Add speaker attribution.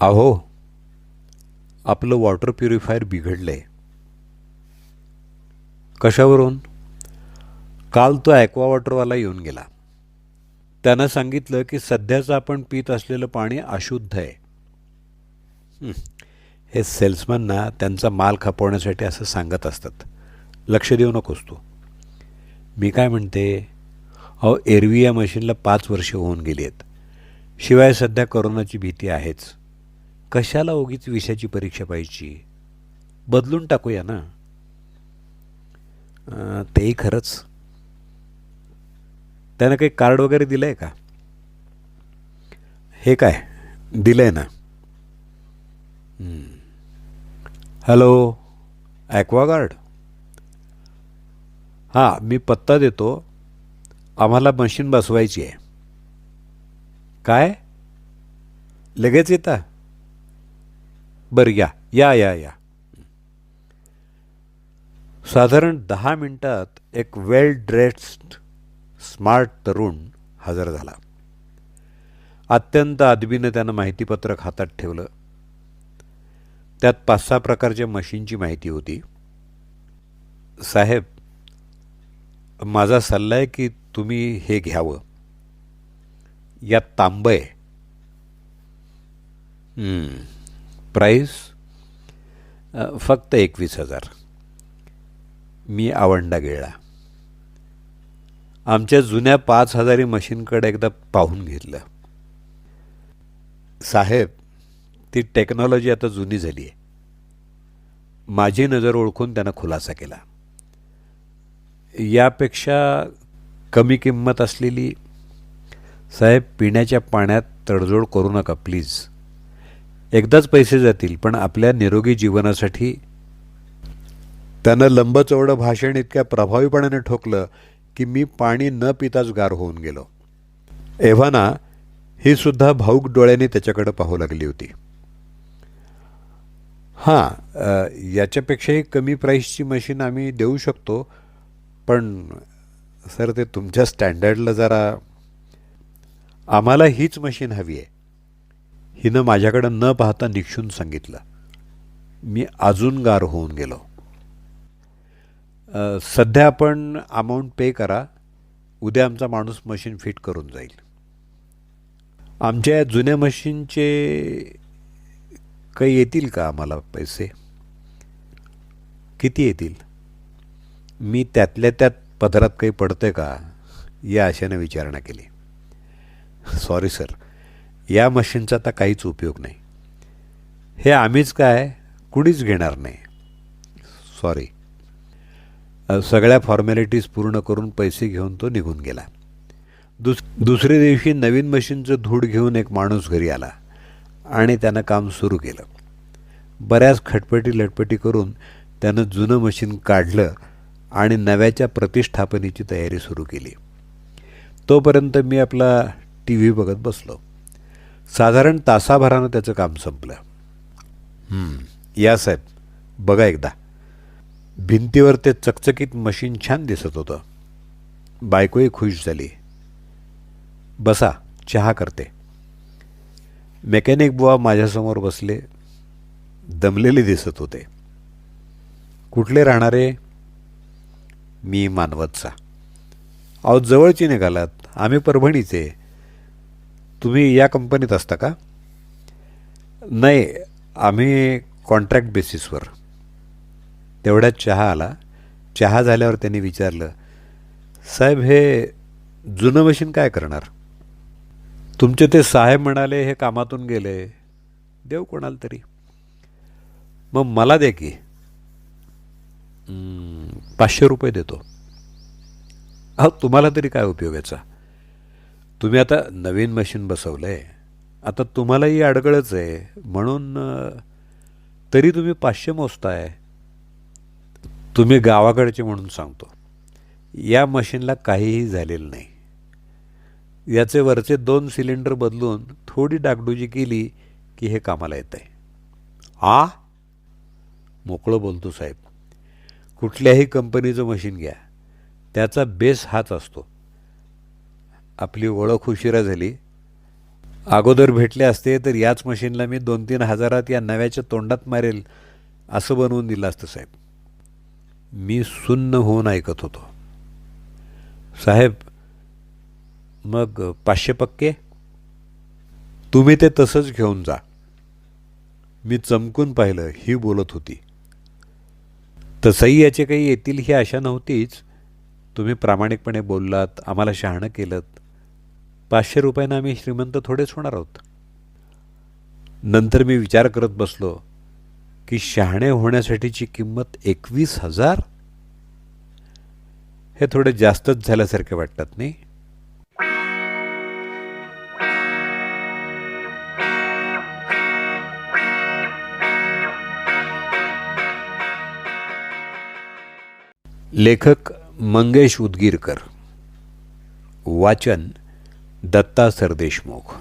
Speaker 1: अहो आपलं water purifier आहे कशावरून? काल तो ॲक्वा वॉटरवाला येऊन गेला. त्यानं सांगितलं की सध्याचं आपण पित असलेलं पाणी अशुद्ध आहे. हे सेल्समनना त्यांचा माल खपवण्यासाठी असं सांगत असतात. लक्ष देऊ नकोस तू. मी काय म्हणते? अहो एरवी या मशीनला पाच वर्ष होऊन गेली आहेत. शिवाय सध्या करोनाची भीती आहेच. कशाला उगीच विषयाची परीक्षा पाहिजे? बदलून टाकूया ना. तेही खरंच. त्यानं काही कार्ड वगैरे दिलं आहे का? हे काय? दिलं आहे ना हॅलो ॲक्वागार्ड हां मी पत्ता देतो. आम्हाला मशीन बसवायची आहे. काय? लगेच येता? बरं या या या या. साधारण दहा मिनटात एक वेल ड्रेस्ड स्मार्ट तरुण हजर झाला. अत्यंत अदबीनं त्यानं माहितीपत्रक हातात ठेवलं. त्यात पाच सहा प्रकारच्या मशीनची माहिती होती. साहेब माझा सल्ला आहे की तुम्ही हे घ्यावं. यात तांबय आहे. प्राईस फक्त एकवीस हजार. मी आवंडा गेला. आमच्या जुन्या पाच हजारी मशीनकडे एकदा पाहून घेतलं. साहेब ती टेक्नॉलॉजी आता जुनी झाली आहे. माझी नजर ओळखून त्यानं खुलासा केला. यापेक्षा कमी किंमत असलेली साहेब पिण्याच्या पाण्यात तडजोड करू नका प्लीज. एकदाच पैसे जातील पण आपल्या निरोगी जीवनासाठी त्यानं लंबचौडं भाषण इतक्या प्रभावीपणाने ठोकलं की मी पाणी न पिताच गार होऊन गेलो. एव्हाना ही सुद्धा भाऊक डोळ्याने त्याच्याकडे पाहू लागली होती. हां याच्यापेक्षाही कमी प्राईसची मशीन आम्ही देऊ शकतो पण सर ते तुमच्या स्टँडर्डला जरा आम्हाला हीच मशीन हवी आहे. हिनं माझ्याकडं न पाहता निक्षून सांगितलं. मी अजून गार होऊन गेलो. सध्या आपण अमाऊंट पे करा. उद्या आमचा माणूस मशीन फिट करून जाईल. आमच्या जुन्या मशीनचे काही येतील का आम्हाला पैसे? किती येतील? मी त्यातल्या त्यात पदरात काही पडतं का? या आशेनं विचारणा केली. सॉरी सर या मशीनचा आता काहीच उपयोग नाही. हे आम्हीच काय? कुणीच घेणार नाही. सॉरी सगळ्या फॉर्मॅलिटीज पूर्ण करून पैसे घेऊन तो निघून गेला. दुस दुसऱ्या दिवशी नवीन मशीनचं धूड घेऊन एक माणूस घरी आला आणि त्यानं काम सुरू केलं. बऱ्याच खटपटी लटपटी करून त्यानं जुनं मशीन काढलं आणि नव्याच्या प्रतिष्ठापनेची तयारी सुरू केली. तोपर्यंत मी आपला टी व्ही बघत बसलो. साधारण तासाभरानं त्याचं काम संपलं. या साहेब बघा एकदा. भिंतीवर ते चकचकीत मशीन छान दिसत होतं. बायकोही खुश झाली. बसा चहा करते. मेकॅनिक बुवा माझ्यासमोर बसले. दमलेले दिसत होते. कुठले राहणारे? मी मानवतचा. अहो जवळची निघालात. आम्ही परभणीचे. तुम्ही या कंपनीत असता का? नाही आम्ही कॉन्ट्रॅक्ट बेसिसवर तेवढ्यात चहा आला. चहा झाल्यावर त्यांनी विचारलं साहेब हे जुनं मशीन काय करणार? तुमचे ते साहेब म्हणाले हे कामातून गेले. देऊ कोणाला तरी. मग मला दे की. पाचशे रुपये देतो. अहो तुम्हाला तरी काय उपयोगाचा? तुम्ही आता नवीन मशीन बसवलं आहे आता तुम्हालाही अडगळच आहे. म्हणून तरी तुम्ही पाचशे मोजताय. तुम्ही गावाकडचे म्हणून सांगतो. या मशीनला काहीही झालेलं नाही. याचे वरचे दोन सिलेंडर बदलून थोडी डागडुजी केली की हे कामाला येत आहे आ? मोकळं बोलतो साहेब. कुठल्याही कंपनीचं मशीन घ्या. त्याचा बेस हाच असतो. आपली ओळख उशिरा झाली. अगोदर भेटले असते तर याच मशीनला मी दोन तीन हजारात या नव्याच्या तोंडात मारेल असं बनवून दिलं असतं साहेब. मी सुन्न होऊन ऐकत होतो. साहेब मग पाचशे पक्के? तुम्ही ते तसंच घेऊन जा. मी चमकून पाहिलं ही बोलत होती. तसंही याचे काही येतील ही आशा नव्हतीच. तुम्ही प्रामाणिकपणे बोललात आम्हाला शहाणं केलं पाचशे रुपयांना आम्ही श्रीमंत थोडेच होणार आहोत. नंतर मी विचार करत बसलो की शहाणे होण्यासाठीची किंमत एकवीस हजार? हे थोडे जास्तच झाल्यासारखे वाटतात नाही? लेखक मंगेश उदगीरकर. वाचन दत्ता सरदेशमुख